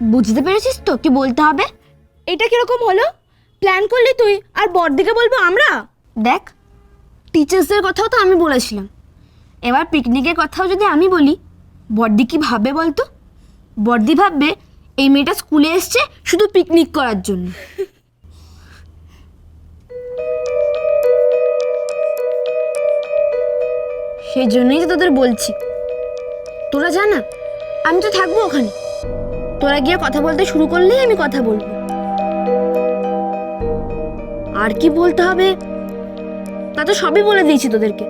বুঝতে পেরেছিস তো? কি বলতে হবে? এটা কীরকম হলো? প্ল্যান করলি তুই আর বড়দিকে বলব আমরা? দেখ টিচার্সদের কথাও তো আমি বলেছিলাম। এবার পিকনিকের কথাও যদি আমি বলি বর্দি কি ভাববে বলতো? বর্দি ভাববে এই মেয়েটা স্কুলে এসছে শুধু পিকনিক করার জন্য। সেই জন্যই তো তোদের বলছি। তোরা জানা আমি তো থাকব ওখানে। তোরা গিয়ে কথা বলতে শুরু করলেই আমি কথা বলব। আর কি বলতে হবে? তা তো সবই বলে দিয়েছি তোদেরকে।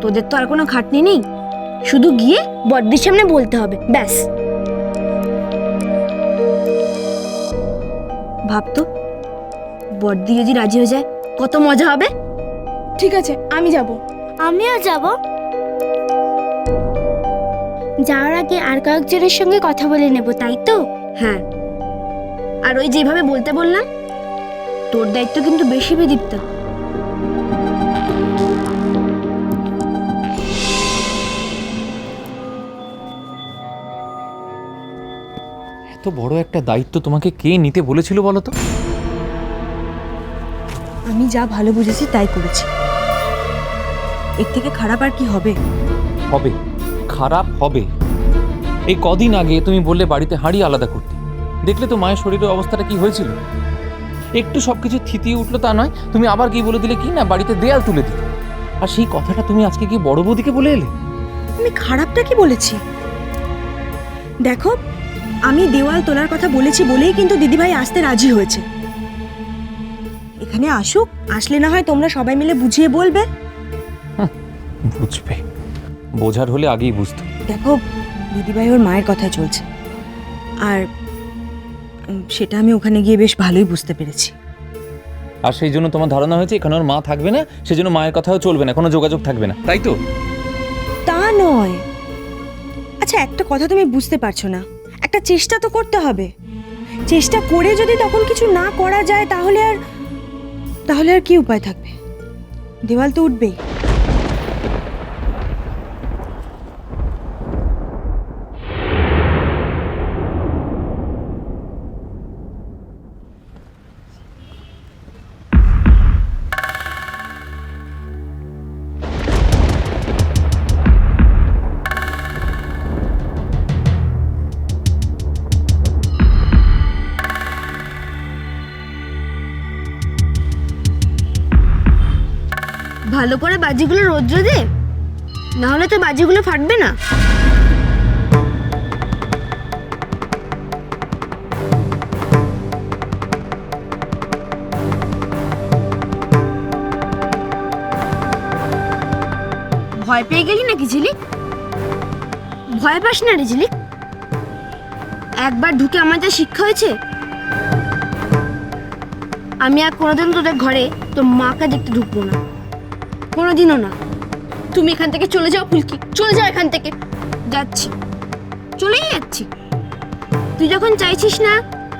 তোদের তো আর কোনো খাটনি নেই। শুধু গিয়ে বড়দির সামনে বলতে হবে ব্যাস। ভাবতো বড়দি যদি রাজি হয়ে যায় কত মজা হবে? ঠিক আছে আমি যাব। আমিও যাব। যাওয়ার আগে আর কয়েকজনের সঙ্গে কথা বলে নেব তাই তো? হ্যাঁ। আর ওই যেভাবে বলতে বললাম তোর দায়িত্ব কিন্তু বেশি বিদীপ্তা। এত বড় একটা দায়িত্ব তোমাকে কে নিতে বলেছিল বলো তো? আমি যা ভালো বুঝেছি তাই করেছি। এর থেকে খারাপ আর কি হবে? হবে। খারাপ হবে। এই কদিন আগে তুমি বললে বাড়িতে হাঁড়ি আলাদা করতে। দেখলে তো মায়ের শরীরের অবস্থাটা কি হয়েছিল? একটু সব কিছু থিতিয়ে উঠল তা নয় তুমি আবার কি বলে দিলে কি না বাড়িতে দেয়াল তুলে দিতে। আর সেই কথাটা তুমি আজকে কি বড় বৌদিকে বলে এলে? আমি খারাপটা কি বলেছি? দেখো আমি দেওয়াল তোলার কথা বলেছি বলেই কিন্তু দিদিভাই আসতে রাজি হয়েছে। এখানে আসুক আসলে না হয় তোমরা সবাই মিলে বুঝিয়ে বলবে। বুঝবে। বোঝার হলে আগেই বুঝতো। দেখো দিদিভাই ওর মায়ের কথা চলছে। আর সেটা আমি ওখানে গিয়ে বেশ ভালোই বুঝতে পেরেছি। আর সেই জন্য তোমার ধারণা হয়েছে এখানে ওর মা থাকবে না? সেই জন্য মায়ের কথাও চলবে না কোনো যোগাযোগ থাকবে না তাই তো? তা নয়। আচ্ছা একটা কথা তুমি বুঝতে পারছ না। একটা চেষ্টা তো করতে হবে। চেষ্টা করে যদি তখন কিছু না করা যায় তাহলে আর তাহলে আর কি উপায় থাকবে? দেওয়াল তো উঠবেই। ভালো করে বাজিগুলো রোদ্রে দে। না হলে তো বাজিগুলো ফাটবে না। ভয় পেয়ে গেলি নাকি ঝিলিক? ভয় পাস না রে ঝিলিক। একবার ঢুকে আমার যা শিক্ষা হয়েছে। আমি আর কোনোদিন তোদের ঘরে তোর মাকে দেখতে ঢুকবো না। কোনোদিনও না। তুমি এখান থেকে চলে যাও ফুলকি। চলে যাও এখান থেকে। যাচ্ছি। চলেই যাচ্ছি। তুই যখন চাইছিস না,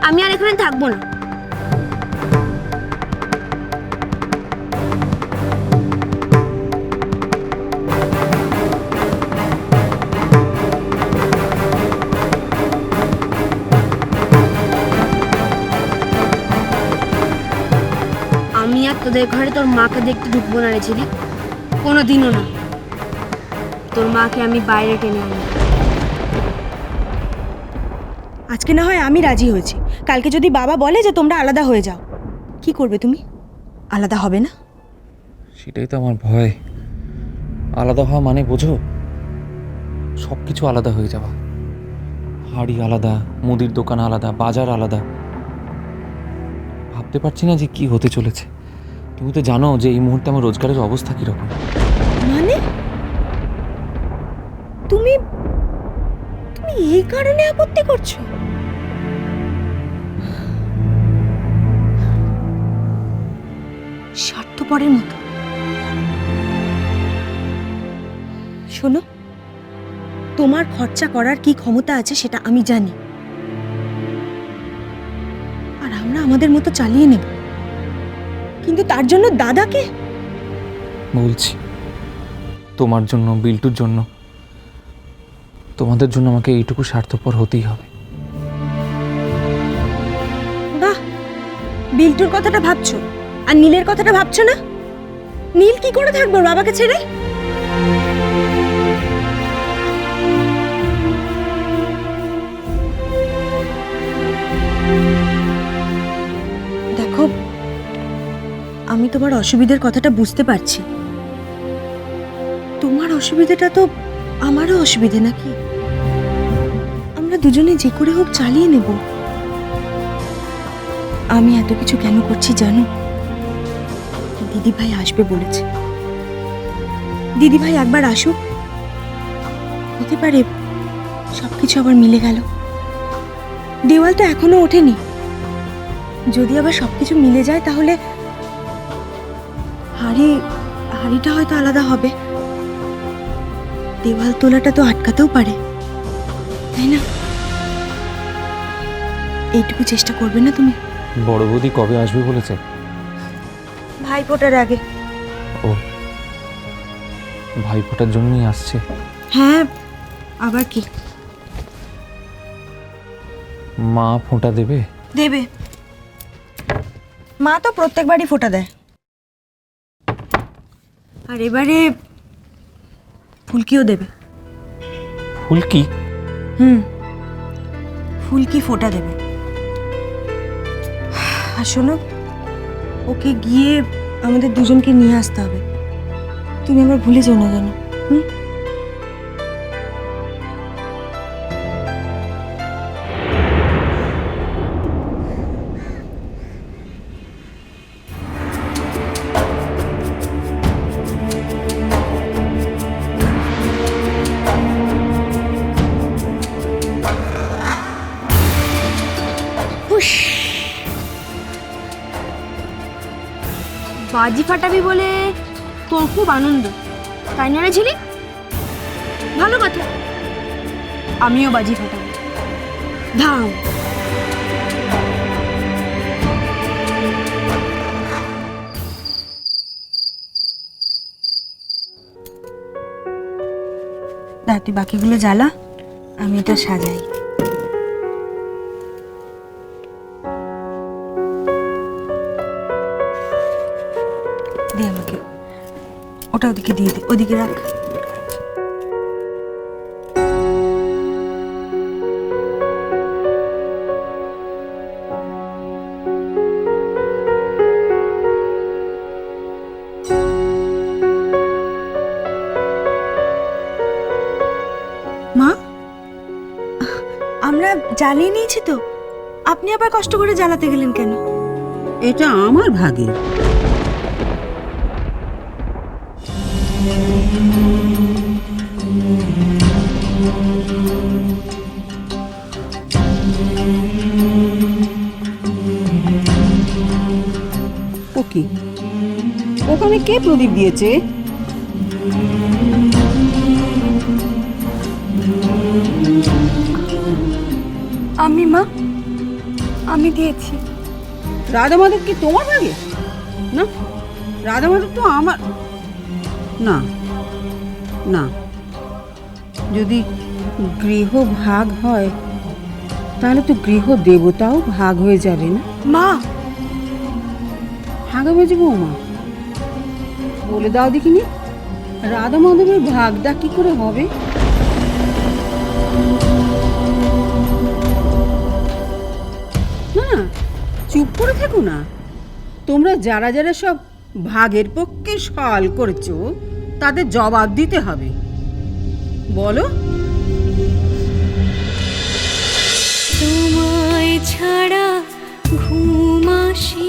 আমি আর এখানে থাকব না। আমি আর তোদের ঘরে তোর মাকে দেখতে ঢুকবো না রে ছিলি কোনো দিনও না। তোর মাকে আমি বাইরে টেনে আনব। আজকে না হয় আমি রাজি হয়েছি। কালকে যদি বাবা বলে যে তোমরা আলাদা হয়ে যাও কি করবে তুমি? আলাদা হবে না? সেটাই তো আমার ভয়। আলাদা হওয়া মানে বোঝো? সব কিছু আলাদা হয়ে যাওয়া। হাড়ি আলাদা মুদির দোকান আলাদা বাজার আলাদা। ভাবতে পারছি না যে কি হতে চলেছে। তুমি তো জানো যে এই মুহূর্তে আমার রোজগারের অবস্থা কীরকম। মানে? তুমি তুমি এই কারণে আপত্তি করছ? স্বার্থপরের মতো। শোনো, তোমার খরচা করার কি ক্ষমতা আছে সেটা আমি জানি। আর আমরা আমাদের মতো চালিয়ে নেব। কিন্তু তার জন্য দাদাকে? বলছি তোমার জন্য বিল্টুর জন্য তোমাদের জন্য আমাকে এইটুকু স্বার্থপর হতেই হবে। বাহ! বিল্টুর কথাটা ভাবছ আর নীলের কথাটা ভাবছ না? নীল কি করে থাকব বাবাকে ছেড়ে? আমি তোমার অসুবিধার কথাটা বুঝতে পারছি। তোমার অসুবিধাটা তো আমারও অসুবিধে নাকি? আমরা দুজনে যে করে হোক চালিয়ে নেব। আমি এত কিছু কেন করছি জানো? দিদি ভাই আসবে বলেছে। দিদি ভাই একবার আসুক। হতে পারে সব কিছু আবার মিলে গেল। দেওয়াল তো এখনও ওঠেনি। যদি আবার সবকিছু মিলে যায় তাহলে হাড়ি হাড়িটা হয়তো আলাদা হবে। দেওয়াল তোলাটা তো আটকাতেও পারে। তাই না? এইটুকু চেষ্টা করবে না তুমি? বড় বৌদি কবে আসবে বলেছে? ভাই ফোটার আগে। ও ভাই ফোটার জন্যই আসছে। হ্যাঁ আবার কি? মা ফোঁটা দেবে? দেবে। মা তো প্রত্যেকবারই ফোঁটা দেয়। আর এবারে ফুলকিও দেবে। ফুলকি? হুম। ফুলকি ফোটা দেবে। আর শোনো ওকে গিয়ে আমাদের দুজনকে নিয়ে আসতে হবে। তুমি আমার ভুলে যেও না জানো হুম? বাজি ফাটাবি বলে তোর খুব আনন্দ, তাই না ঝিলি ভালো কথা, আমিও বাজি ফাটাবো। ধাম তুই বাকিগুলো জ্বালা, আমি এটা সাজাই। ওদিকে দিয়ে দে, ওদিকে রাখ। মা, আমরা জ্বালিয়ে নিয়েছি তো। আপনি আবার কষ্ট করে জ্বালাতে গেলেন কেন? এটা আমার ভাগে কি? ওখানে কে প্রদীপ দিয়েছে? আমি মা। আমি দিয়েছি। রাধা মাধব কি তোমার ভাগে না রাধা মাধব তো আমার না না। যদি গৃহ ভাগ হয় তাহলে তো গৃহ দেবতাও ভাগ হয়ে যাবে না? মা ভাগাভাগি বৌমা। বলে দাও দেখিনি রাধা মাধবের ভাগটা কি করে হবে? না চুপ করে থেকো না। তোমরা যারা যারা সব ভাগের পক্ষে সওয়াল করেছ, তাদের জবাব দিতে হবে। বলো। তোমায় ছাড়া ঘুম আসি